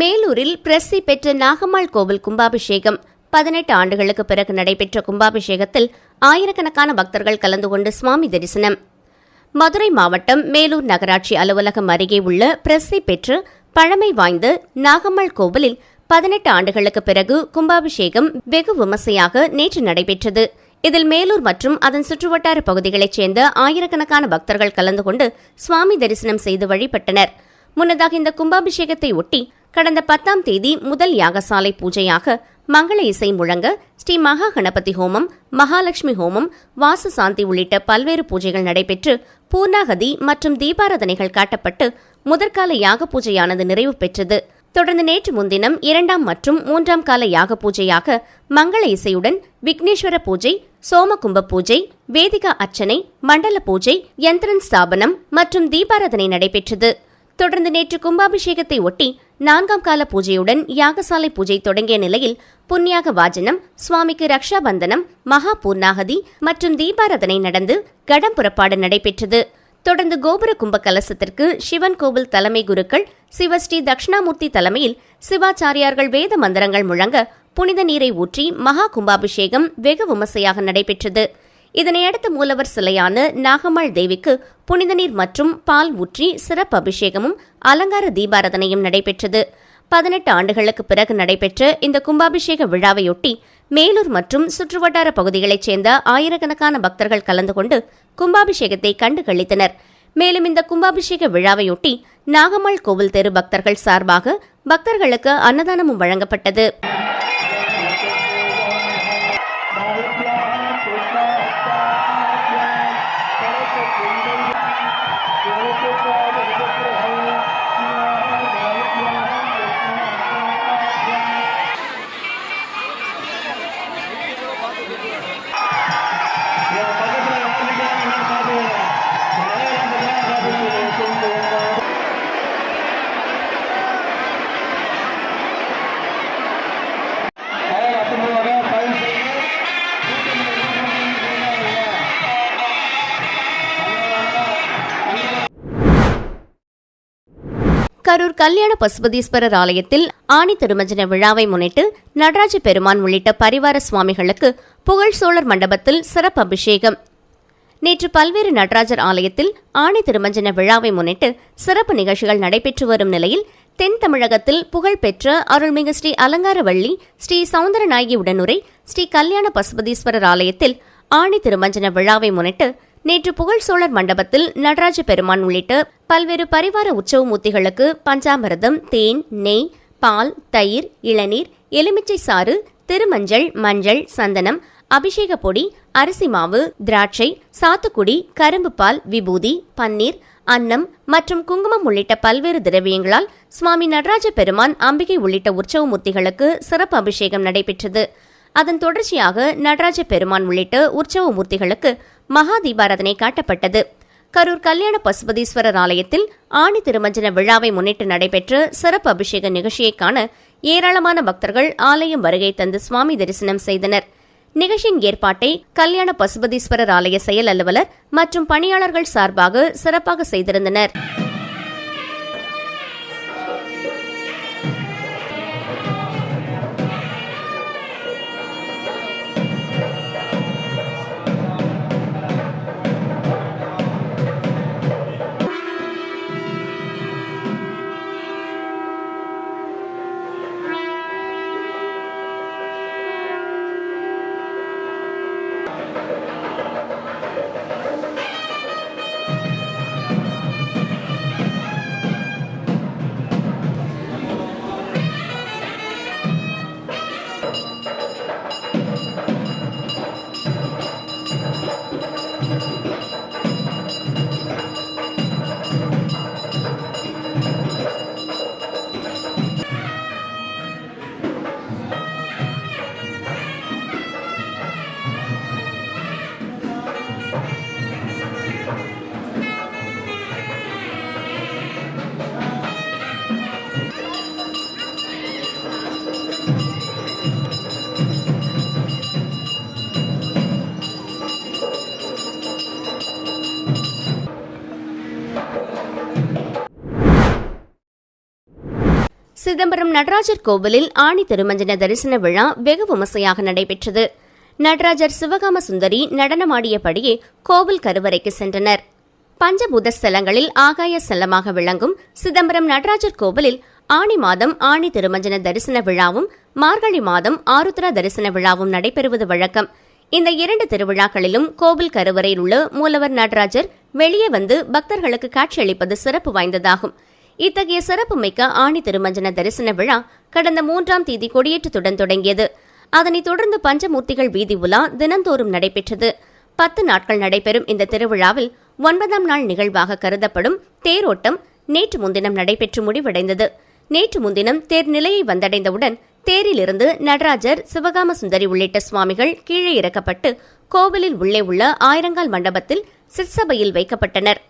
மேலூரில் பிரசி பெற்ற நாகம்மாள் கோவில் கும்பாபிஷேகம். பதினெட்டு ஆண்டுகளுக்கு பிறகு நடைபெற்ற கும்பாபிஷேகத்தில் ஆயிரக்கணக்கான பக்தர்கள் கலந்து கொண்டு சுவாமி தரிசனம். மதுரை மாவட்டம் மேலூர் நகராட்சி அலுவலகம் அருகே உள்ள பிரசி பெற்று பழமை வாய்ந்த நாகம்மாள் கோவிலில் பதினெட்டு ஆண்டுகளுக்கு பிறகு கும்பாபிஷேகம் வெகு விமர்சையாக நேற்று நடைபெற்றது. இதில் மேலூர் மற்றும் அதன் சுற்றுவட்டார பகுதிகளைச் சேர்ந்த ஆயிரக்கணக்கான பக்தர்கள் கலந்து கொண்டு சுவாமி தரிசனம் செய்து வழிபட்டனர். முன்னதாக இந்த கும்பாபிஷேகத்தை ஒட்டி கடந்த பத்தாம் தேதி முதல் யாகசாலை பூஜையாக மங்கள இசை முழங்க ஸ்ரீ மகா கணபதி ஹோமம் மகாலட்சுமி ஹோமம் வாசு சாந்தி உள்ளிட்ட பல்வேறு பூஜைகள் நடைபெற்று பூர்ணாகதி மற்றும் தீபாராதனைகள் காட்டப்பட்டு முதற்கால யாக பூஜையானது நிறைவு பெற்றது. தொடர்ந்து நேற்று முன்தினம் இரண்டாம் மற்றும் மூன்றாம் கால யாக பூஜையாக மங்கள இசையுடன் விக்னேஸ்வர பூஜை சோமகும்ப பூஜை வேதிகா அர்ச்சனை மண்டல பூஜை யந்திரன் ஸ்தாபனம் மற்றும் தீபாராதனை நடைபெற்றது. தொடர்ந்து நேற்று கும்பாபிஷேகத்தை ஒட்டி நான்காம் கால பூஜையுடன் யாகசாலை பூஜை தொடங்கிய நிலையில் புண்ணியாக வாஜனம் சுவாமிக்கு ரக்ஷா பந்தனம் மகா பூர்ணாகதி மற்றும் தீபாராதனை நடந்து கடம் புறப்பாடு நடைபெற்றது. தொடர்ந்து கோபுர கும்ப கலசத்திற்கு சிவன் கோவில் தலைமை குருக்கள் சிவஸ்ரீ தட்சிணாமூர்த்தி தலைமையில் சிவாச்சாரியார்கள் வேத மந்திரங்கள் முழங்க புனித நீரை ஊற்றி மகா கும்பாபிஷேகம் வெகு விமர்சையாக நடைபெற்றது. இதனையடுத்து மூலவர் சிலையான நாகம்மாள் தேவிக்கு புனித நீர் மற்றும் பால் ஊற்றி சிறப்பு அபிஷேகமும் அலங்கார தீபாராதனையும் நடைபெற்றது. பதினெட்டு ஆண்டுகளுக்கு பிறகு நடைபெற்ற இந்த கும்பாபிஷேக விழாவையொட்டி மேலூர் மற்றும் சுற்றுவட்டார பகுதிகளைச் சேர்ந்த ஆயிரக்கணக்கான பக்தர்கள் கலந்து கொண்டு கும்பாபிஷேகத்தை கண்டு களித்தனர் மேலும் இந்த கும்பாபிஷேக விழாவையொட்டி நாகம்மாள் கோவில் தெரு பக்தர்கள் சார்பாக பக்தர்களுக்கு அன்னதானமும் வழங்கப்பட்டது. கரூர் கல்யாண பசுபதீஸ்வரர் ஆலயத்தில் ஆணி திருமஞ்சன விழாவை முன்னிட்டு நடராஜ பெருமான் உள்ளிட்ட பரிவார சுவாமிகளுக்கு புகழ் சோழர் மண்டபத்தில் சிறப்பு அபிஷேகம். நேற்று பல்வேறு நடராஜர் ஆலயத்தில் ஆணி திருமஞ்சன விழாவை முன்னிட்டு சிறப்பு நிகழ்ச்சிகள் நடைபெற்று வரும் நிலையில் தென் தமிழகத்தில் புகழ்பெற்ற அருள்மிகு ஸ்ரீ அலங்காரவள்ளி ஸ்ரீ சவுந்தரநாயகி உடனுரை ஸ்ரீ கல்யாண பசுபதீஸ்வரர் ஆலயத்தில் ஆணி திருமஞ்சன விழாவை முன்னிட்டு நேற்று புகழ் சோழர் மண்டபத்தில் நடராஜ பெருமான் உள்ளிட்ட பல்வேறு பரிவார உற்சவ மூர்த்திகளுக்கு பஞ்சாமிரதம் தேன் நெய் பால் தயிர் இளநீர் எலுமிச்சை சாறு திருமஞ்சள் மஞ்சள் சந்தனம் அபிஷேக பொடி அரிசி மாவு திராட்சை சாத்துக்குடி கரும்பு பால் விபூதி பன்னீர் அன்னம் மற்றும் குங்குமம் உள்ளிட்ட பல்வேறு திரவியங்களால் சுவாமி நடராஜ பெருமான் அம்பிகை உள்ளிட்ட உற்சவ மூர்த்திகளுக்கு சிறப்பு அபிஷேகம் நடைபெற்றது. அதன் தொடர்ச்சியாக நடராஜ பெருமான் உள்ளிட்ட உற்சவ மூர்த்திகளுக்கு மகா தீபாராதனை காட்டப்பட்டது. கரூர் கல்யாண பசுபதீஸ்வரர் ஆலயத்தில் ஆணி திருமஞ்சன விழாவை முன்னிட்டு நடைபெற்ற சிறப்பு அபிஷேக நிகழ்ச்சியை காண ஏராளமான பக்தர்கள் ஆலயம் வருகை தந்து சுவாமி தரிசனம் செய்தனர். நிகழ்ச்சியின் ஏற்பாட்டை கல்யாண பசுபதீஸ்வரர் ஆலய செயல் அலுவலர் மற்றும் பணியாளர்கள் சார்பாக சிறப்பாக செய்திருந்தனர். சிதம்பரம் நடராஜர் கோவிலில் ஆணி திருமஞ்சன தரிசன விழா வெகு விமர்சையாக நடைபெற்றது. நடராஜர் சிவகாம சுந்தரி நடனமாடியபடியே கோவில் கருவறைக்கு சென்றனர். பஞ்சபூத ஸ்தலங்களில் ஆகாய ஸ்தலமாக விளங்கும் சிதம்பரம் நடராஜர் கோவிலில் ஆணி மாதம் ஆணி திருமஞ்சன தரிசன விழாவும் மார்கழி மாதம் ஆருத்ரா தரிசன விழாவும் நடைபெறுவது வழக்கம். இந்த இரண்டு திருவிழாக்களிலும் கோவில் கருவறையில் உள்ள மூலவர் நடராஜர் வெளியே வந்து பக்தர்களுக்கு காட்சியளிப்பது சிறப்பு வாய்ந்ததாகும். இத்தகைய சிறப்புமிக்க ஆணி திருமஞ்சன தரிசன விழா கடந்த மூன்றாம் தேதி கொடியேற்றத்துடன் தொடங்கியது. அதனைத் தொடர்ந்து பஞ்சமூர்த்திகள் வீதி உலா தினந்தோறும் நடைபெற்றது. பத்து நாட்கள் நடைபெறும் இந்த திருவிழாவில் ஒன்பதாம் நாள் நிகழ்வாக கருதப்படும் தேரோட்டம் நேற்று முன்தினம் நடைபெற்று முடிவடைந்தது. நேற்று முன்தினம் தேர் நிலையை வந்தடைந்தவுடன் தேரிலிருந்து நடராஜர் சிவகாம சுந்தரி உள்ளிட்ட சுவாமிகள் கீழே இறக்கப்பட்டு கோவிலில் உள்ளே உள்ள ஆயிரங்கால் மண்டபத்தில் சிற்சபையில் வைக்கப்பட்டனர்.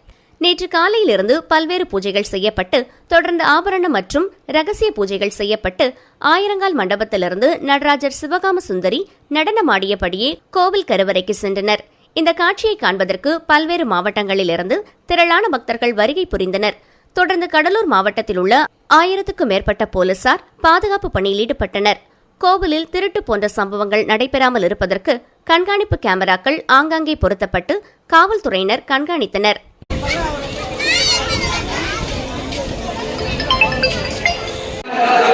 நேற்று காலையிலிருந்து பல்வேறு பூஜைகள் செய்யப்பட்டு தொடர்ந்து ஆபரணம் மற்றும் ரகசிய பூஜைகள் செய்யப்பட்டு ஆயிரங்கால் மண்டபத்திலிருந்து நடராஜர் சிவகாம சுந்தரி நடனமாடியபடியே கோவில் கருவறைக்கு சென்றனர். இந்த காட்சியை காண்பதற்கு பல்வேறு மாவட்டங்களிலிருந்து திரளான பக்தர்கள் வருகை புரிந்தனர். தொடர்ந்து கடலூர் மாவட்டத்தில் உள்ள ஆயிரத்துக்கும் மேற்பட்ட போலீசார் பாதுகாப்பு பணியில் ஈடுபட்டனர். கோவிலில் திருட்டு போன்ற சம்பவங்கள் நடைபெறாமல் இருப்பதற்கு கண்காணிப்பு கேமராக்கள் ஆங்காங்கே பொருத்தப்பட்டு காவல்துறையினர் கண்காணித்தனர். சுமார்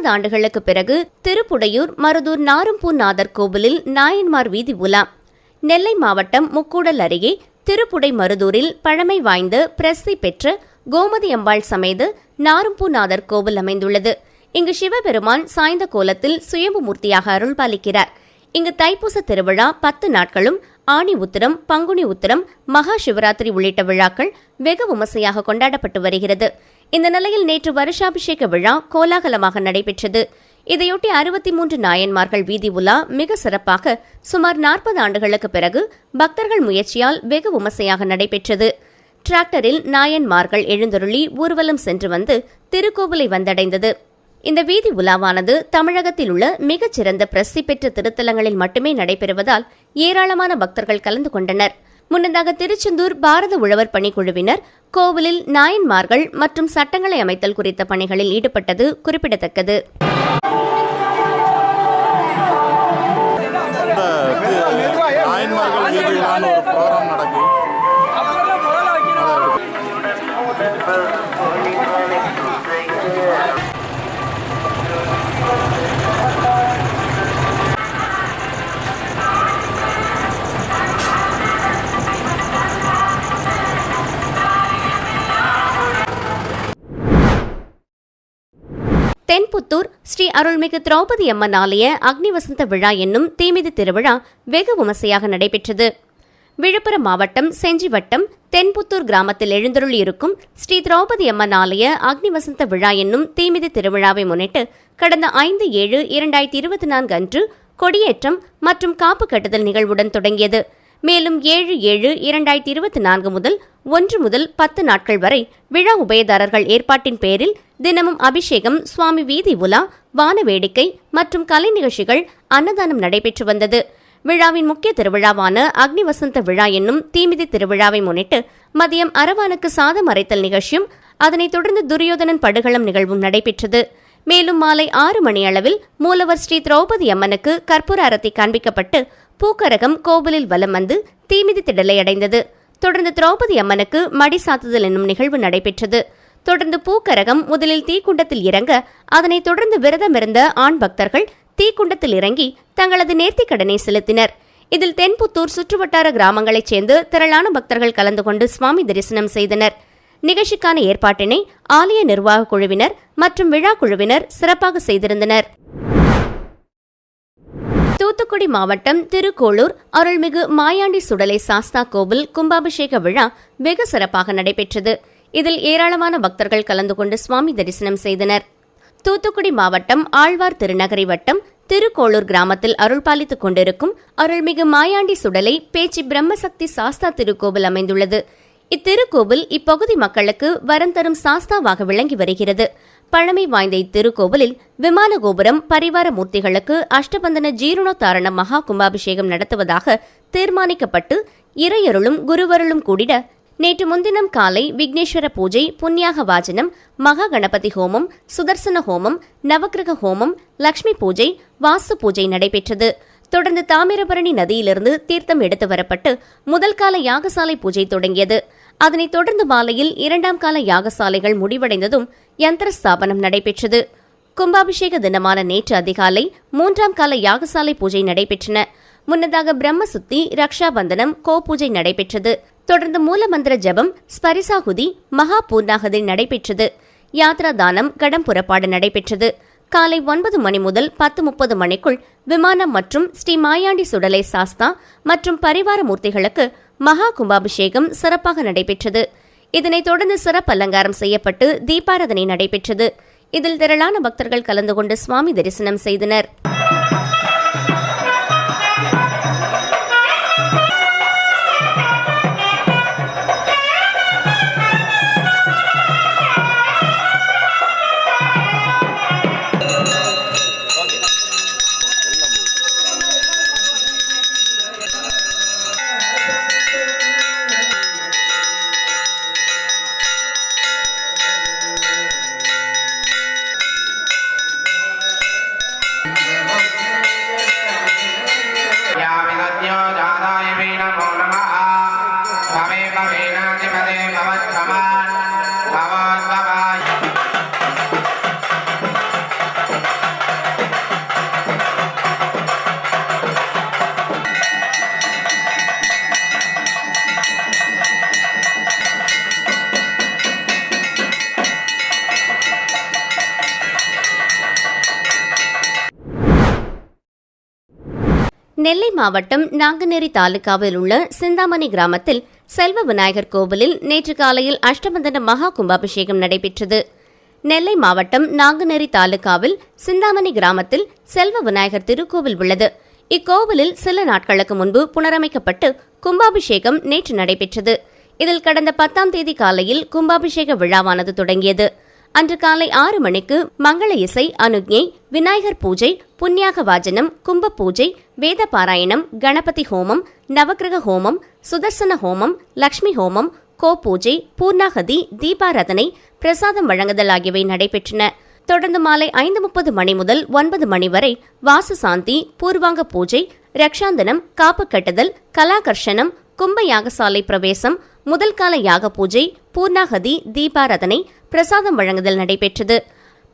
நாற்பது ஆண்டுகளுக்கு பிறகு திருப்புடையூர் மருதூர் நாரம்பூர் நாதர் கோவிலில் நாயன்மார் வீதி உலா. நெல்லை மாவட்டம் முக்கூடல் அருகே திருப்புடை மருதூரில் பழமை வாய்ந்த பிரசித்தி பெற்ற கோமதி அம்பாள் சமேத நாரம்பூநாதர் கோவில் அமைந்துள்ளது. இங்கு சிவபெருமான் சாய்ந்த கோலத்தில் சுயம்பு மூர்த்தியாக அருள்பாலிக்கிறார். இங்கு தைப்பூச திருவிழா பத்து நாட்களும் ஆணி உத்திரம் பங்குனி உத்திரம் மகா சிவராத்திரி உள்ளிட்ட விழாக்கள் வெகு விமர்சையாக கொண்டாடப்பட்டு வருகிறது. இந்த நிலையில் நேற்று வருஷாபிஷேக விழா கோலாகலமாக நடைபெற்றது. இதையொட்டி அறுபத்தி மூன்று நாயன்மார்கள் வீதி உலா மிக சிறப்பாக சுமார் நாற்பது ஆண்டுகளுக்கு பிறகு பக்தர்கள் முயற்சியால் வெகு விமர்சையாக நடைபெற்றது. டிராக்டரில் நாயன்மார்கள் எழுந்தருளி ஊர்வலம் சென்று வந்து திருக்கோவிலை வந்தடைந்தது. இந்த வீதி உலாவானது தமிழகத்தில் உள்ள மிகச்சிறந்த பிரசித்தி பெற்ற திருத்தலங்களில் மட்டுமே நடைபெறுவதால் ஏராளமான பக்தர்கள் கலந்து கொண்டனர். முன்னதாக திருச்செந்தூர் பாரத உழவர் பணிக்குழுவினர் கோவிலில் நாயன்மார்கள் மற்றும் சட்டங்களை அமைத்தல் குறித்த பணிகளில் ஈடுபட்டது குறிப்பிடத்தக்கது. நாயன்மார்கள் தென்புத்தூர் ஸ்ரீ அருள்மிகு திரௌபதி அம்மன் ஆலய அக்னி வசந்த விழா என்னும் தீமிதி திருவிழா வெகு விமர்சையாக நடைபெற்றது. விழுப்புரம் மாவட்டம் செஞ்சி வட்டம் தென்புத்தூர் கிராமத்தில் எழுந்தருளியிருக்கும் ஸ்ரீ திரௌபதி அம்மன் ஆலய அக்னி வசந்த விழா என்னும் தீமிதி திருவிழாவை முன்னிட்டு கடந்த ஐந்து ஏழு இரண்டாயிரத்தி இருபத்தி நான்கு அன்று கொடியேற்றம் மற்றும் காப்பு கட்டுதல் நிகழ்வுடன் தொடங்கியது. மேலும் ஏழு ஏழு இரண்டாயிரத்தி இருபத்தி நான்கு முதல் ஒன்று முதல் பத்து நாட்கள் வரை விழா உபயதாரர்கள் ஏற்பாட்டின் பேரில் தினமும் அபிஷேகம் சுவாமி வீதி உலா வான வேடிக்கை மற்றும் கலை நிகழ்ச்சிகள் அன்னதானம் நடைபெற்று வந்தது. விழாவின் முக்கிய திருவிழாவான அக்னி வசந்த விழா என்னும் தீமிதி திருவிழாவை முன்னிட்டு மதியம் அரவானுக்கு சாதம் அரைத்தல் நிகழ்ச்சியும் அதனைத் தொடர்ந்து துரியோதனன் படுகளம் நிகழ்வும் நடைபெற்றது. மேலும் மாலை ஆறு மணி அளவில் மூலவர் ஸ்ரீ திரௌபதி அம்மனுக்கு கற்பூர அரத்தி காண்பிக்கப்பட்டு பூக்கரகம் கோவிலில் வலம் வந்து தீமிதி திடலை அடைந்தது. தொடர்ந்து திரௌபதி அம்மனுக்கு மடி சாத்துதல் என்னும் நிகழ்வு நடைபெற்றது. தொடர்ந்து பூக்கரகம் முதலில் தீக்குண்டத்தில் இறங்க அதனைத் தொடர்ந்து விரதமிருந்த ஆண் பக்தர்கள் தீக்குண்டத்தில் இறங்கி தங்களது நேர்த்திக் கடனை செலுத்தினர். இதில் தென்புத்தூர் சுற்றுவட்டார கிராமங்களைச் சேர்ந்து திரளான பக்தர்கள் கலந்து கொண்டு சுவாமி தரிசனம் செய்தனர். நிகழ்ச்சிக்கான ஏற்பாட்டினை ஆலய நிர்வாக குழுவினர் மற்றும் விழா குழுவினர் சிறப்பாக செய்திருந்தனர். தூத்துக்குடி மாவட்டம் திருக்கோளூர் அருள்மிகு மாயாண்டி சுடலை சாஸ்தா கோவில் கும்பாபிஷேக விழா வெகு சிறப்பாக நடைபெற்றது. இதில் ஏராளமான பக்தர்கள் கலந்து கொண்டு சுவாமி தரிசனம் செய்தனர். தூத்துக்குடி மாவட்டம் ஆழ்வார் திருநகரி வட்டம் திருக்கோளூர் கிராமத்தில் அருள்பாலித்துக் கொண்டிருக்கும் அருள்மிகு மாயாண்டி சுடலை பேச்சு பிரம்மசக்தி சாஸ்தா திருக்கோவில் அமைந்துள்ளது. இத்திருக்கோவில் இப்பகுதி மக்களுக்கு வரம் தரும் சாஸ்தாவாக விளங்கி வருகிறது. பழமை வாய்ந்த இத்திருக்கோவிலில் விமான கோபுரம் பரிவார மூர்த்திகளுக்கு அஷ்டபந்தன ஜீரணோத்தாரண மகா கும்பாபிஷேகம் நடத்துவதாக தீர்மானிக்கப்பட்டு இறையருளும் குருவருளும் கூடிட நேற்று முன்தினம் காலை விக்னேஸ்வர பூஜை புண்ணியாக வாஜனம் மகா கணபதி ஹோமம் சுதர்சன ஹோமம் நவக்கிரக ஹோமம் லக்ஷ்மி பூஜை வாஸ்து பூஜை நடைபெற்றது. தொடர்ந்து தாமிரபரணி நதியிலிருந்து தீர்த்தம் எடுத்து வரப்பட்டு முதல் கால யாகசாலை பூஜை தொடங்கியது. அதனைத் தொடர்ந்து மாலையில் இரண்டாம் கால யாகசாலைகள் முடிவடைந்ததும் யந்திர ஸ்தாபனம் நடைபெற்றது. கும்பாபிஷேக தினமான நேற்று அதிகாலை மூன்றாம் கால யாகசாலை பூஜை நடைபெற்றன. முன்னதாக பிரம்ம சுத்தி ரக்ஷாபந்தனம் கோ பூஜை நடைபெற்றது. தொடர்ந்து மூலமந்திர ஜபம் ஸ்பரிசாகுதி மகா பூர்ணாகதி நடைபெற்றது. யாத்ரா தானம் கடம் புறப்பாடு நடைபெற்றது. காலை ஒன்பது மணி முதல் பத்து முப்பது மணிக்குள் விமானம் மற்றும் ஸ்ரீ மாயாண்டி சுடலை சாஸ்தா மற்றும் பரிவார மூர்த்திகளுக்கு மகா கும்பாபிஷேகம் சிறப்பாக நடைபெற்றது. இதனைத் தொடர்ந்து சிறப்பு அலங்காரம் செய்யப்பட்டு தீபாராதனை நடைபெற்றது. இதில் திரளான பக்தர்கள் கலந்து கொண்டு சுவாமி தரிசனம் செய்தனர். நெல்லை மாவட்டம் நாங்குநேரி தாலுகாவில் உள்ள சிந்தாமணி கிராமத்தில் செல்வ விநாயகர் கோவிலில் நேற்று காலையில் அஷ்டபந்தன மகா கும்பாபிஷேகம் நடைபெற்றது. நெல்லை மாவட்டம் நாங்குநேரி தாலுகாவில் சிந்தாமணி கிராமத்தில் செல்வ விநாயகர் திருக்கோவில் உள்ளது. இக்கோவிலில் சில நாட்களுக்கு முன்பு புனரமைக்கப்பட்டு கும்பாபிஷேகம் நேற்று நடைபெற்றது. இதில் கடந்த பத்தாம் தேதி காலையில் கும்பாபிஷேக விழாவானது தொடங்கியது. அன்று காலை ஆறு மணிக்கு மங்கள இசை அனுக்ஞை விநாயகர் பூஜை புண்ணியாக வாஜனம் கும்ப பூஜை வேத பாராயணம் கணபதி ஹோமம் நவக்கிரக ஹோமம் சுதர்சன ஹோமம் லக்ஷ்மி ஹோமம் கோ பூஜை பூர்ணாகதி தீபாரதனை பிரசாதம் வழங்குதல் ஆகியவை நடைபெற்றன. தொடர்ந்து மாலை ஐந்து முப்பது மணி முதல் ஒன்பது மணி வரை வாசு சாந்தி பூர்வாங்க பூஜை ரக்ஷாந்தனம் காப்பு கட்டுதல் கலாகர்ஷனம் கும்ப யாகசாலை பிரவேசம் முதல் கால யாக பூஜை பூர்ணாகதி தீபாரதனை பிரசாதம் வழங்குதல் நடைபெற்றது.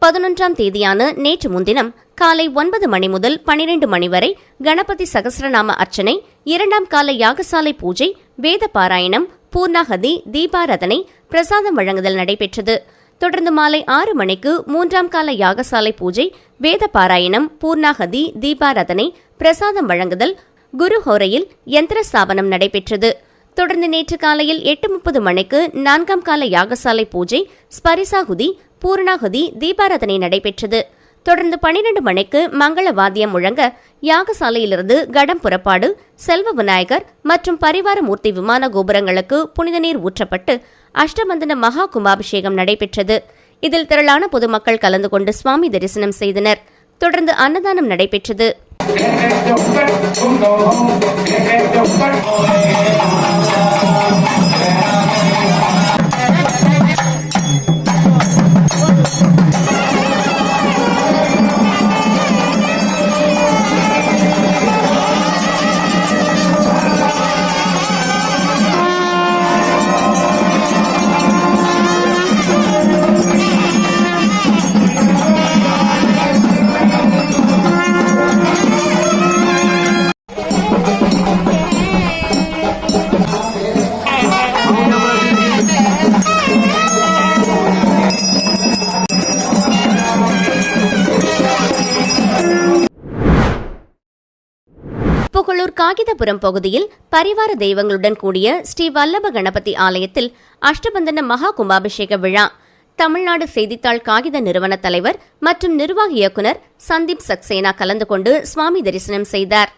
பதினொன்றாம் தேதியான நேற்று முன்தினம் காலை ஒன்பது மணி முதல் பனிரெண்டு மணி வரை கணபதி சகஸ்ரநாம அர்ச்சனை இரண்டாம் கால யாகசாலை பூஜை வேத பாராயணம் பூர்ணாகதி தீபாரதனை பிரசாதம் வழங்குதல் நடைபெற்றது. தொடர்ந்து மாலை ஆறு மணிக்கு மூன்றாம் கால யாகசாலை பூஜை வேத பாராயணம் பூர்ணாகதி தீபாரதனை பிரசாதம் வழங்குதல் குரு ஹோரையில் யந்திர ஸ்தாபனம் நடைபெற்றது. தொடர்ந்து நேற்று காலையில் எட்டு முப்பது மணிக்கு நான்காம் கால யாகசாலை பூஜை ஸ்பரிசாகுதி பூர்ணாகுதி தீபாராதனை நடைபெற்றது. தொடர்ந்து பனிரெண்டு மணிக்கு மங்கள வாத்தியம் முழங்க யாகசாலையிலிருந்து கடம் புறப்பாடு செல்வ விநாயகர் மற்றும் பரிவார மூர்த்தி விமான கோபுரங்களுக்கு புனித நீர் ஊற்றப்பட்டு அஷ்டமந்தன மகா கும்பாபிஷேகம் நடைபெற்றது. இதில் திரளான பொதுமக்கள் கலந்து கொண்டு சுவாமி தரிசனம் செய்தனர். தொடர்ந்து அன்னதானம் நடைபெற்றது. Don't go home, get your back. Pugalur Kagithapuram பகுதியில் பரிவார தெய்வங்களுடன் கூடிய ஸ்ரீ வல்லப கணபதி ஆலயத்தில் அஷ்டபந்தன மகா கும்பாபிஷேக விழா. தமிழ்நாடு செய்தித்தாள் காகித நிறுவன தலைவர் மற்றும் நிர்வாக இயக்குநர் சந்தீப் சக்சேனா கலந்து கொண்டு சுவாமி தரிசனம் செய்தார்.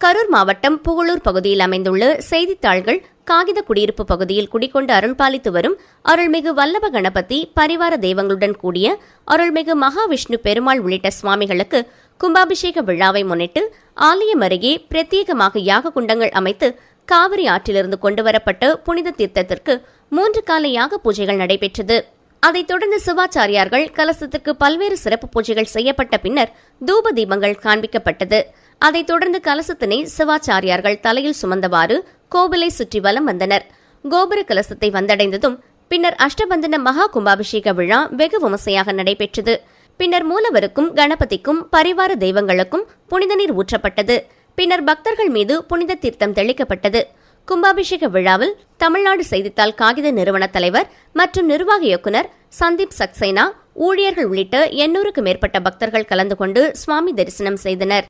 கரூர் மாவட்டம் புகழூர் பகுதியில் அமைந்துள்ள செய்தித்தாள்கள் காகித குடியிருப்பு பகுதியில் குடிக்கொண்டு அருள்பாலித்து வரும் அருள்மிகு வல்லப கணபதி பரிவார தெய்வங்களுடன் கூடிய அருள்மிகு மகாவிஷ்ணு பெருமாள் உள்ளிட்ட சுவாமிகளுக்கு கும்பாபிஷேக விழாவை முன்னிட்டு ஆலயம் அருகே பிரத்யேகமாக யாக குண்டங்கள் அமைத்து காவிரி ஆற்றிலிருந்து கொண்டுவரப்பட்ட புனித தீர்த்தத்திற்கு மூன்று கால யாக பூஜைகள் நடைபெற்றது. அதைத் தொடர்ந்து சிவாச்சாரியார்கள் கலசத்திற்கு பல்வேறு சிறப்பு பூஜைகள் செய்யப்பட்ட பின்னர் தூப தீபங்கள் காண்பிக்கப்பட்டது. அதைத் தொடர்ந்து கலசத்தினை சிவாச்சாரியார்கள் தலையில் சுமந்தவாறு கோவிலை சுற்றி வலம் வந்தனர். கோபுர கலசத்தை வந்தடைந்ததும் பின்னர் அஷ்டபந்தன மகா கும்பாபிஷேக விழா வெகு விமர்சையாக நடைபெற்றது. பின்னர் மூலவருக்கும் கணபதிக்கும் பரிவார தெய்வங்களுக்கும் புனித நீர் ஊற்றப்பட்டது. பின்னர் பக்தர்கள் மீது புனித தீர்த்தம் தெளிக்கப்பட்டது. கும்பாபிஷேக விழாவில் தமிழ்நாடு செய்தித்தாள் காகித நிறுவன தலைவர் மற்றும் நிர்வாக இயக்குனர் சந்தீப் சக்சேனா ஊழியர்கள் உள்ளிட்ட எண்ணூறுக்கு மேற்பட்ட பக்தர்கள் கலந்து கொண்டு சுவாமி தரிசனம் செய்தனர்.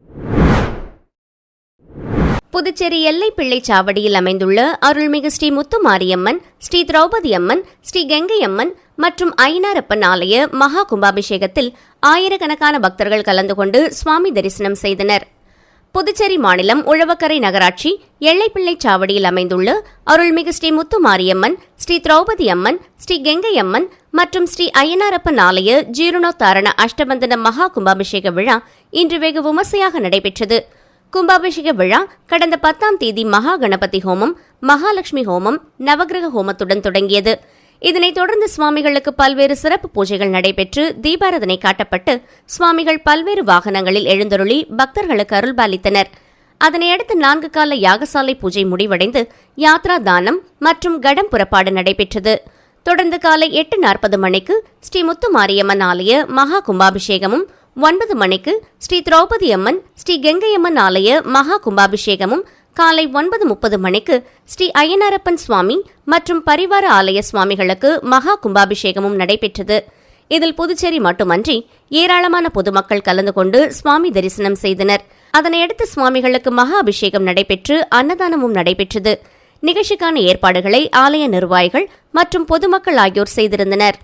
புதுச்சேரி எல்லை பிள்ளை சாவடியில் அமைந்துள்ள அருள்மிகு ஸ்ரீ முத்துமாரியம்மன் ஸ்ரீ திரௌபதி அம்மன் ஸ்ரீ கங்கையம்மன் மற்றும் ஐனாரப்பன் ஆலய மகா கும்பாபிஷேகத்தில் ஆயிரக்கணக்கான பக்தர்கள் கலந்து கொண்டு சுவாமி தரிசனம் செய்தனர். புதுச்சேரி மாநிலம் உழவக்கரை நகராட்சி எல்லைப்பிள்ளை சாவடியில் அமைந்துள்ள அருள்மிகு ஸ்ரீ முத்துமாரியம்மன் ஸ்ரீ திரௌபதி அம்மன் ஸ்ரீ கெங்கையம்மன் மற்றும் ஸ்ரீ ஐயனாரப்பன் ஆலய ஜீரணோத்தாரண அஷ்டபந்தன மகா கும்பாபிஷேக விழா இன்று வெகு விமர்சையாக நடைபெற்றது. கும்பாபிஷேக விழா கடந்த பத்தாம் தேதி மகா கணபதி ஹோமம் மகாலட்சுமி ஹோமம் நவகிரக ஹோமத்துடன் தொடங்கியது. இதனைத் தொடர்ந்து சுவாமிகளுக்கு பல்வேறு சிறப்பு பூஜைகள் நடைபெற்று தீபாரதனை காட்டப்பட்டு சுவாமிகள் பல்வேறு வாகனங்களில் எழுந்தருளி பக்தர்களுக்கு அருள்பாலித்தனர். அதனையடுத்து நான்கு கால யாகசாலை பூஜை முடிவடைந்து யாத்ரா தானம் மற்றும் கடம் புறப்பாடு நடைபெற்றது. தொடர்ந்து காலை எட்டு நாற்பது மணிக்கு ஸ்ரீ முத்துமாரியம்மன் ஆலய மகா கும்பாபிஷேகமும் ஒன்பது மணிக்கு ஸ்ரீ திரௌபதி அம்மன் ஸ்ரீ கங்கையம்மன் ஆலய மகா கும்பாபிஷேகமும் காலை ஒன்பது முப்பது மணிக்கு ஸ்ரீ அய்யனாரப்பன் சுவாமி மற்றும் பரிவார ஆலய சுவாமிகளுக்கு மகா கும்பாபிஷேகமும் நடைபெற்றது. இதில் புதுச்சேரி மட்டுமன்றி ஏராளமான பொதுமக்கள் கலந்து கொண்டு சுவாமி தரிசனம் செய்தனர். அதனையடுத்து சுவாமிகளுக்கு மகா அபிஷேகம் நடைபெற்று அன்னதானமும் நடைபெற்றது. நிகழ்ச்சிக்கான ஏற்பாடுகளை ஆலய நிர்வாகிகள் மற்றும் பொதுமக்கள் ஆகியோர் செய்திருந்தனர்.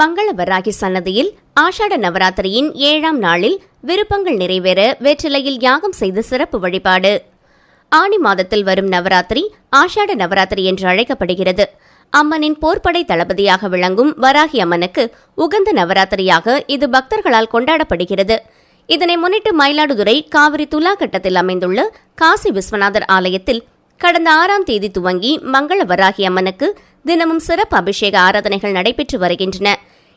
மங்களவராகி சன்னதியில் ஆஷாட நவராத்திரியின் ஏழாம் நாளில் விருப்பங்கள் நிறைவேற வெற்றிலையில் யாகம் செய்து சிறப்பு வழிபாடு. ஆனி மாதத்தில் வரும் நவராத்திரி ஆஷாட நவராத்திரி என்று அழைக்கப்படுகிறது. அம்மனின் போர்ப்படை தளபதியாக விளங்கும் வராகி அம்மனுக்கு உகந்த நவராத்திரியாக இது பக்தர்களால் கொண்டாடப்படுகிறது. இதனை முன்னிட்டு மயிலாடுதுறை காவிரி துலா கட்டத்தில் அமைந்துள்ள காசி விஸ்வநாதர் ஆலயத்தில் கடந்த ஆறாம் தேதி துவங்கி மங்கள வராகி அம்மனுக்கு தினமும் சிறப்பு அபிஷேக ஆராதனைகள் நடைபெற்று வருகின்றன.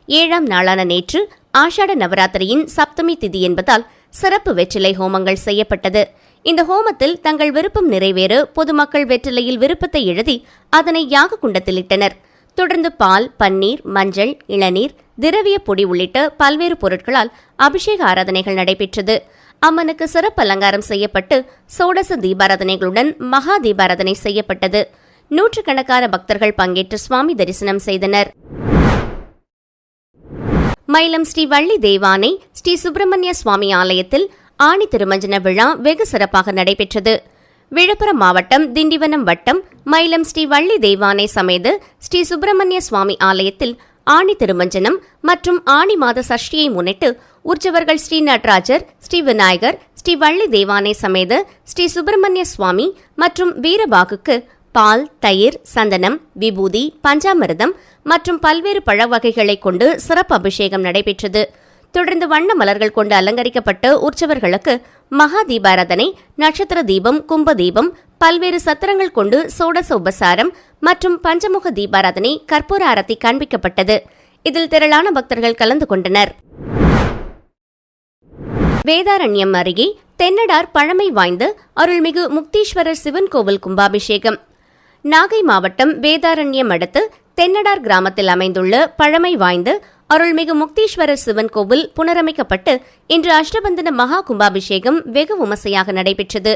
ஏழாம் நாளான நேற்று ஆஷாட நவராத்திரியின் சப்தமி திதி என்பதால் சிறப்பு வெற்றிலை ஹோமங்கள் செய்யப்பட்டது. இந்த ஹோமத்தில் தங்கள் விருப்பம் நிறைவேற பொதுமக்கள் வெற்றிலையில் விருப்பத்தை எழுதி அதனை யாக குண்டத்தில் இட்டனர். தொடர்ந்து பால் பன்னீர் மஞ்சள் இளநீர் திரவிய பொடி உள்ளிட்ட பல்வேறு பொருட்களால் அபிஷேக ஆராதனைகள் நடைபெற்றது. அம்மனுக்கு சிறப்பு அலங்காரம் செய்யப்பட்டு சோடச தீபாராதனைகளுடன் மகா தீபாராதனை செய்யப்பட்டது. நூற்றுக்கணக்கான பக்தர்கள் பங்கேற்று சுவாமி தரிசனம் செய்தனர். மயிலம் ஸ்ரீ வள்ளி தேவானை ஸ்ரீ சுப்பிரமணிய சுவாமி ஆலயத்தில் ஆணி திருமஞ்சன விழா வெகு சிறப்பாக நடைபெற்றது. விழுப்புரம் மாவட்டம் திண்டிவனம் வட்டம் மயிலம் ஸ்ரீ வள்ளி தெய்வானை சமேது ஸ்ரீ சுப்பிரமணிய சுவாமி ஆலயத்தில் ஆணி திருமஞ்சனம் மற்றும் ஆணி மாத சஷ்டியை முன்னிட்டு உற்சவர்கள் ஸ்ரீ நடராஜர் ஸ்ரீ விநாயகர் ஸ்ரீ வள்ளி தேவானை சமேத ஸ்ரீ சுப்பிரமணிய சுவாமி மற்றும் வீரபாகுக்கு பால் தயிர் சந்தனம் விபூதி பஞ்சாமிர்தம் மற்றும் பல்வேறு பழ வகைகளைக் கொண்டு சிறப்பு அபிஷேகம் நடைபெற்றது. தொடர்ந்து வண்ண மலர்கள் கொண்டு அலங்கரிக்கப்பட்ட உற்சவர்களுக்கு மகா தீபாராதனை நட்சத்திர தீபம் கும்ப தீபம் பல்வேறு சத்திரங்கள் கொண்டு சோடச உபசாரம் மற்றும் பஞ்சமுக தீபாராதனை கற்பூர ஆரத்தி காண்பிக்கப்பட்டது. இதில் திரளான பக்தர்கள் கலந்து கொண்டனர். வேதாரண்யம் அருகே தென்னடார் பழமை வாய்ந்த அருள்மிகு முக்தீஸ்வரர் சிவன் கோவில் கும்பாபிஷேகம். நாகை மாவட்டம் வேதாரண்யம் அடுத்து தென்னடார் கிராமத்தில் அமைந்துள்ள பழமை வாய்ந்த அருள்மிகு முக்தீஸ்வரர் சிவன் கோவில் புனரமைக்கப்பட்டு இன்று அஷ்டபந்தன மகா கும்பாபிஷேகம் வெகு விமர்சையாக நடைபெற்றது.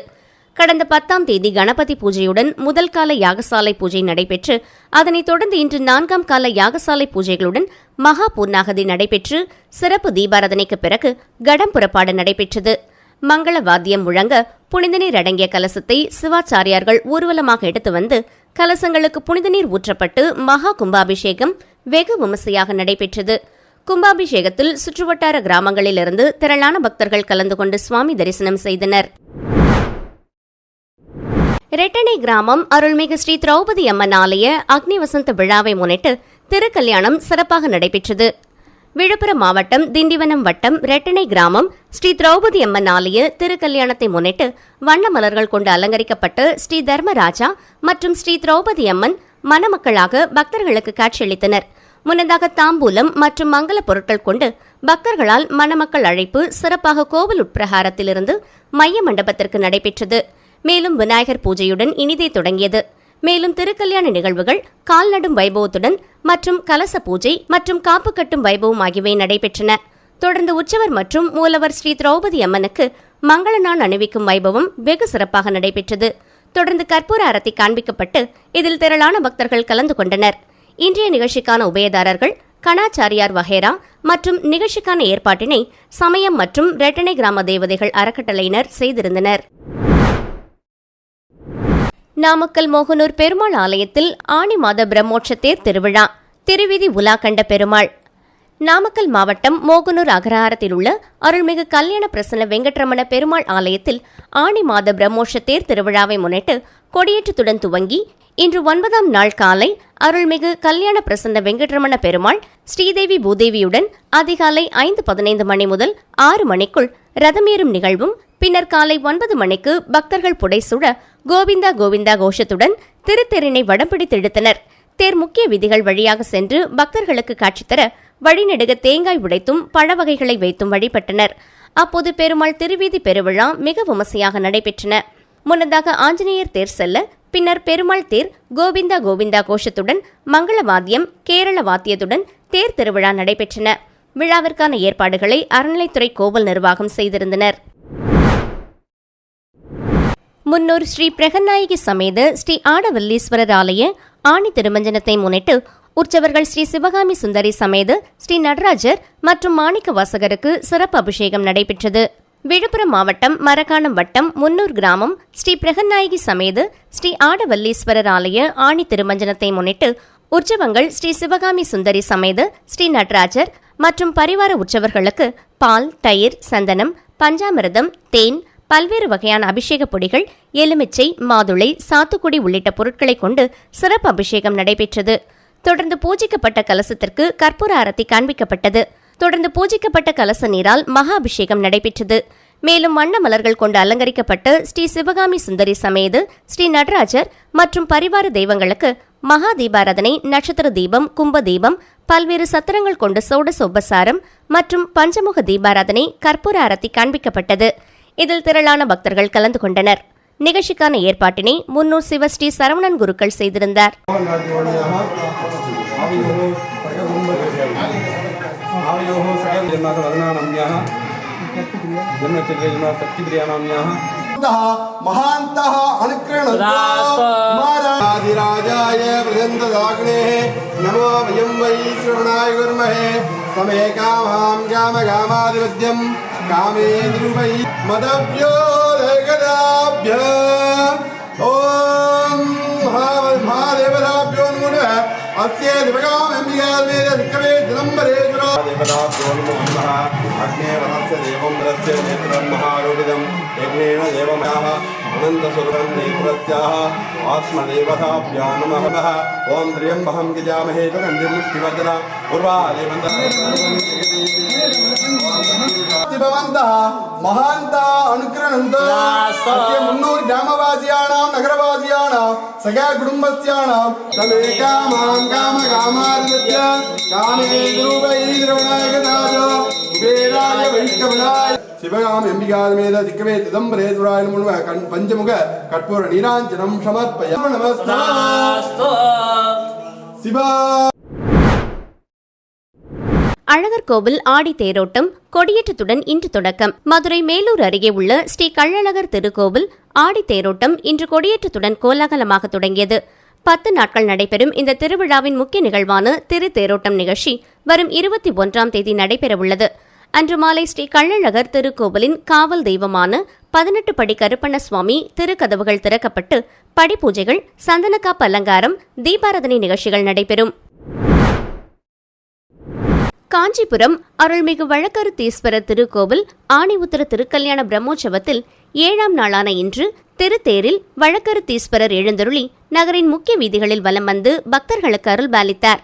கடந்த பத்தாம் தேதி கணபதி பூஜையுடன் முதல் கால யாகசாலை பூஜை நடைபெற்று அதனைத் தொடர்ந்து இன்று நான்காம் கால யாகசாலை பூஜைகளுடன் மகா பூர்ணாகதி நடைபெற்று சிறப்பு தீபாராதனைக்கு பிறகு கடம் புறப்பாடு நடைபெற்றது. மங்கள வாத்தியம் முழங்க புனித நீர் அடங்கிய கலசத்தை சிவாச்சாரியார்கள் ஊர்வலமாக எடுத்து வந்து கலசங்களுக்கு புனித நீர் ஊற்றப்பட்டு மகா கும்பாபிஷேகம் வெகு விமர்சையாக நடைபெற்றது. கும்பாபிஷேகத்தில் சுற்றுவட்டார கிராமங்களிலிருந்து திரளான பக்தர்கள் கலந்து கொண்டு சுவாமி தரிசனம் செய்தனர். ரெட்டனை கிராமம் அருள்மிகு ஸ்ரீ திரௌபதி அம்மன் ஆலய அக்னி வசந்த விழாவை முன்னிட்டு திருக்கல்யாணம் சிறப்பாக நடைபெற்றது. விழுப்புரம் மாவட்டம் திண்டிவனம் வட்டம் ரெட்டனை கிராமம் ஸ்ரீ திரௌபதி அம்மன் ஆலய திருக்கல்யாணத்தை முன்னிட்டு வண்ண மலர்கள் கொண்டு அலங்கரிக்கப்பட்டு ஸ்ரீ தர்மராஜா மற்றும் ஸ்ரீ திரௌபதி அம்மன் மணமக்களாக பக்தர்களுக்கு காட்சியளித்தனர். முன்னதாக தாம்பூலம் மற்றும் மங்கள பொருட்கள் கொண்டு பக்தர்களால் மணமக்கள் அழைப்பு சிறப்பாக கோவில் உட்பிரகாரத்திலிருந்து மைய மண்டபத்திற்கு நடைபெற்றது. மேலும் விநாயகர் பூஜையுடன் இனிதே தொடங்கியது. மேலும் திருக்கல்யாண நிகழ்வுகள் கால்நடும் வைபவத்துடன் மற்றும் கலச பூஜை மற்றும் காப்பு கட்டும் வைபவம் ஆகியவை நடைபெற்றன. தொடர்ந்து உற்சவர் மற்றும் மூலவர் ஸ்ரீ திரௌபதி அம்மனுக்கு மங்கள நாள் அணிவிக்கும் வைபவம் வெகு சிறப்பாக நடைபெற்றது. தொடர்ந்து கற்பூர அரத்தி காண்பிக்கப்பட்டு இதில் திரளான பக்தர்கள் கலந்து கொண்டனர். இன்றைய நிகழ்ச்சிக்கான உபயதாரர்கள் கணாச்சாரியார் வஹேரா மற்றும் நிகழ்ச்சிக்கான ஏற்பாட்டினை சமயம் மற்றும் ரெட்டனை கிராம தேவதைகள் அறக்கட்டளையினர் செய்திருந்தனர். நாமக்கல் மோகனூர் பெருமாள் ஆலயத்தில் ஆனி மாத பிரம்மோற்ச தேர் திருவிழா திருவிதி உலா கண்ட பெருமாள். நாமக்கல் மாவட்டம் மோகனூர் அகராரத்தில் உள்ள அருள்மிகு கல்யாண பிரசன்ன வெங்கட்ரமண பெருமாள் ஆலயத்தில் ஆனி மாத பிரம்மோஷ தேர் திருவிழாவை முன்னிட்டு கொடியேற்றத்துடன் துவங்கி இன்று ஒன்பதாம் நாள் காலை அருள்மிகு கல்யாண பிரசன்ன வெங்கட்ரமண பெருமாள் ஸ்ரீதேவி பூதேவியுடன் அதிகாலை ஐந்து பதினைந்து மணி முதல் ஆறு மணிக்குள் ரதமேறும் நிகழ்வும் பின்னர் காலை ஒன்பது மணிக்கு பக்தர்கள் புடைசூழ கோவிந்தா கோவிந்தா கோஷத்துடன் திருத்தெரினை வடம்பிடித்தெடுத்தனர் தேர் முக்கிய விதிகள் வழியாக சென்று பக்தர்களுக்கு காட்சி தர வழிநெடுக தேங்காய் உடைத்தும் பழ வகைகளை வைத்தும் வழிபட்டனர். அப்போது பெருமாள் திருவீதி பெருவிழா மிக விமர்சையாக நடைபெற்றன. முன்னதாக ஆஞ்சநேயர் தேர் செல்ல பின்னர் பெருமாள் தேர் கோவிந்தா கோவிந்தா கோஷத்துடன் மங்கள வாத்தியம் கேரள வாத்தியத்துடன் தேர் திருவிழா நடைபெற்றன. விழாவிற்கான ஏற்பாடுகளை அறநிலைத்துறை கோவில் நிர்வாகம் செய்திருந்தனர். முன்னூர் ஸ்ரீ பிரகநாயகி சமேத ஸ்ரீ ஆடவல்லீஸ்வரர் ஆலய ஆணி திருமஞ்சனத்தை முன்னிட்டு உற்சவர்கள் ஸ்ரீ சிவகாமி சுந்தரி சமேத ஸ்ரீ நடராஜர் மற்றும் மாணிக்க வாசகருக்கு சிறப்பு அபிஷேகம் நடைபெற்றது. விழுப்புரம் மாவட்டம் மரக்காணம் வட்டம் முன்னூர் கிராமம் ஸ்ரீ பிரகநாயகி சமேத ஸ்ரீ ஆடவல்லீஸ்வரர் ஆலய ஆணி திருமஞ்சனத்தை முன்னிட்டு உற்சவங்கள் ஸ்ரீ சிவகாமி சுந்தரி சமேத ஸ்ரீ நடராஜர் மற்றும் பரிவார உற்சவர்களுக்கு பால் தயிர் சந்தனம் பஞ்சாமிரதம் தேன் பல்வேறு வகையான அபிஷேக பொடிகள் எலுமிச்சை மாதுளை சாத்துக்குடி உள்ளிட்ட பொருட்களை கொண்டு சிறப்பு அபிஷேகம் நடைபெற்றது. தொடர்ந்து பூஜிக்கப்பட்ட கலசத்திற்கு கற்பூர அரத்தி காண்பிக்கப்பட்டது. தொடர்ந்து பூஜிக்கப்பட்ட கலச நீரால் மகா அபிஷேகம் நடைபெற்றது. மேலும் வண்ண மலர்கள் கொண்டு அலங்கரிக்கப்பட்ட ஸ்ரீ சிவகாமி சுந்தரி சமேது ஸ்ரீ நடராஜர் மற்றும் பரிவார தெய்வங்களுக்கு மகா தீபாராதனை நட்சத்திர தீபம் கும்ப தீபம் பல்வேறு சத்திரங்கள் கொண்டு சோடச உபசாரம் மற்றும் பஞ்சமுக தீபாராதனை கற்பூர அரத்தி காண்பிக்கப்பட்டது. இதில் திரளான பக்தர்கள் கலந்து கொண்டனர் நிகழ்ச்சிக்கான ஏற்பாட்டினை முன்னூர் சிவ ஸ்ரீ சரவணன் குருக்கள் செய்திருந்தார் आवयोः सकलजन्मासवदनानाम्याः जन्मचक्रे शक्तिप्रियानाम्याः महान्तः अनुकृणोदिराजाय प्रदन्तदाग्नेः नमो वयं वै श्रवणाय कुर्महे समे कामां कामकामादिपद्यं కామేంద్రువై మదవ్యోదగదాభ్య ఓం మహాదేవదాభ్యో నమః అస్యే దివగాంబికాల్వేద విక్రమే దినంబరేజురా దేవదాభ్యో నమః అగ్నే వనస్య దేవం రస్య నేత్రం మహారూపిదం యజ్ఞేన దేవమయాః यज्ञेन देवमयाः अनन्तस्वरूपं नेत्रस्याः आत्मदेवताभ्यो नमः नमः ॐ त्र्यम्बकं गजामहे गन्धिमुष्टिवर्धन भवन्तः महान्तः अनुकृणन्तु अस्य मुन्नूर् ग्रामवासियाणां नगरवासियाणां सखा कुटुम्बस्याणां तमेकामां कामकामादित्य कामे गुरुवैर्वणायकदाय कुबेराय वैष्णवनाय சிவகாமி அம்பிகாதமேத திக்கவே சிதம்பரேஸ்வராய முன்வ கண் பஞ்சமுக கற்பூர நீராஞ்சனம் சமர்ப்பய. நமஸ்தா சிவா. அழகர் கோவில் ஆடி தேரோட்டம் கொடியேற்றத்துடன் இன்று தொடக்கம். மதுரை மேலூர் அருகே உள்ள ஸ்ரீ கள்ளழகர் திருக்கோவில் ஆடி தேரோட்டம் இன்று கொடியேற்றத்துடன் கோலாகலமாக தொடங்கியது. பத்து நாட்கள் நடைபெறும் இந்த திருவிழாவின் முக்கிய நிகழ்வான திரு தேரோட்டம் நிகழ்ச்சி வரும் இருபத்தி ஒன்றாம் தேதி நடைபெறவுள்ளது. அன்று மாலை ஸ்ரீ கள்ளழகர் திருக்கோவிலின் காவல் தெய்வமான பதினெட்டு படி கருப்பண்ண சுவாமி திருக்கதவுகள் திறக்கப்பட்டு படிப்பூஜைகள் சந்தனக்காப்பு அலங்காரம் தீபாரதனை நிகழ்ச்சிகள் நடைபெறும். காஞ்சிபுரம் அருள்மிகு வழக்கருத்தீஸ்வரர் திருக்கோவில் ஆணி உத்தர திருக்கல்யாண பிரம்மோற்சவத்தில் ஏழாம் நாளான இன்று திருத்தேரில் வழக்கருத்தீஸ்வரர் எழுந்தருளி நகரின் முக்கிய வீதிகளில் வலம் வந்து பக்தர்களுக்கு அருள் பாலித்தார்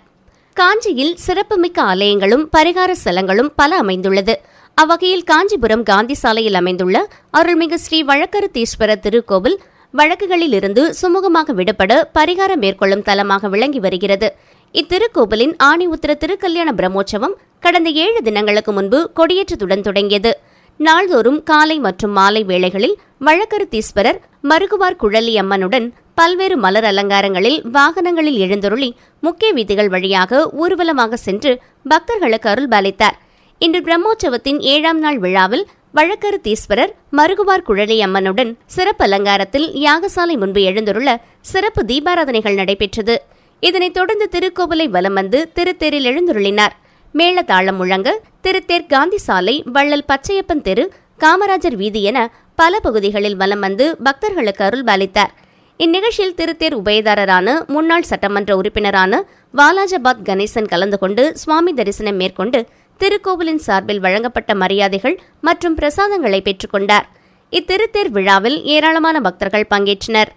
காஞ்சியில் சிறப்புமிக்க ஆலயங்களும் பரிகார ஸ்தலங்களும் பல அமைந்துள்ளது. அவ்வகையில் காஞ்சிபுரம் காந்தி சாலையில் அமைந்துள்ள அருள்மிகு ஸ்ரீ வழக்கருத்தீஸ்வரர் திருக்கோவில் வழக்குகளிலிருந்து சுமூகமாக விடப்பட பரிகாரம் மேற்கொள்ளும் தலமாக விளங்கி வருகிறது. இத்திருக்கோவிலின் ஆணி உத்திர திருக்கல்யாண பிரம்மோற்சவம் கடந்த ஏழு தினங்களுக்கு முன்பு கொடியேற்றத்துடன் தொடங்கியது. நாள்தோறும் காலை மற்றும் மாலை வேளைகளில் வழக்கருத்தீஸ்வரர் மருகுவார் குழலி அம்மனுடன் பல்வேறு மலர் அலங்காரங்களில் வாகனங்களில் எழுந்தருளி முக்கிய வீதிகள் வழியாக ஊர்வலமாக சென்று பக்தர்களுக்கு அருள் பாலித்தார் இன்று பிரம்மோற்சவத்தின் ஏழாம் நாள் விழாவில் வழக்கருத்தீஸ்வரர் மருகுவார் குழலி அம்மனுடன் சிறப்பு அலங்காரத்தில் யாகசாலை முன்பு எழுந்துள்ள சிறப்பு தீபாராதனைகள் நடைபெற்றது. இதனைத் தொடர்ந்து திருக்கோவிலை வலம் வந்து திருத்தேரில் எழுந்துருளினார். மேளதாளம் முழங்க திருத்தேர் காந்தி சாலை வள்ளல் பச்சையப்பன் தெரு காமராஜர் வீதி என பல பகுதிகளில் வலம் வந்து பக்தர்களுக்கு அருள் பாலித்தார் இந்நிகழ்ச்சியில் திருத்தேர் உபயதாரரான முன்னாள் சட்டமன்ற உறுப்பினரான வாலாஜாபாத் கணேசன் கலந்து கொண்டு சுவாமி தரிசனம் மேற்கொண்டு திருக்கோவிலின் சார்பில் வழங்கப்பட்ட மரியாதைகள் மற்றும் பிரசாதங்களை பெற்றுக்கொண்டார். இத்திருத்தேர் விழாவில் ஏராளமான பக்தர்கள் பங்கேற்றனர்.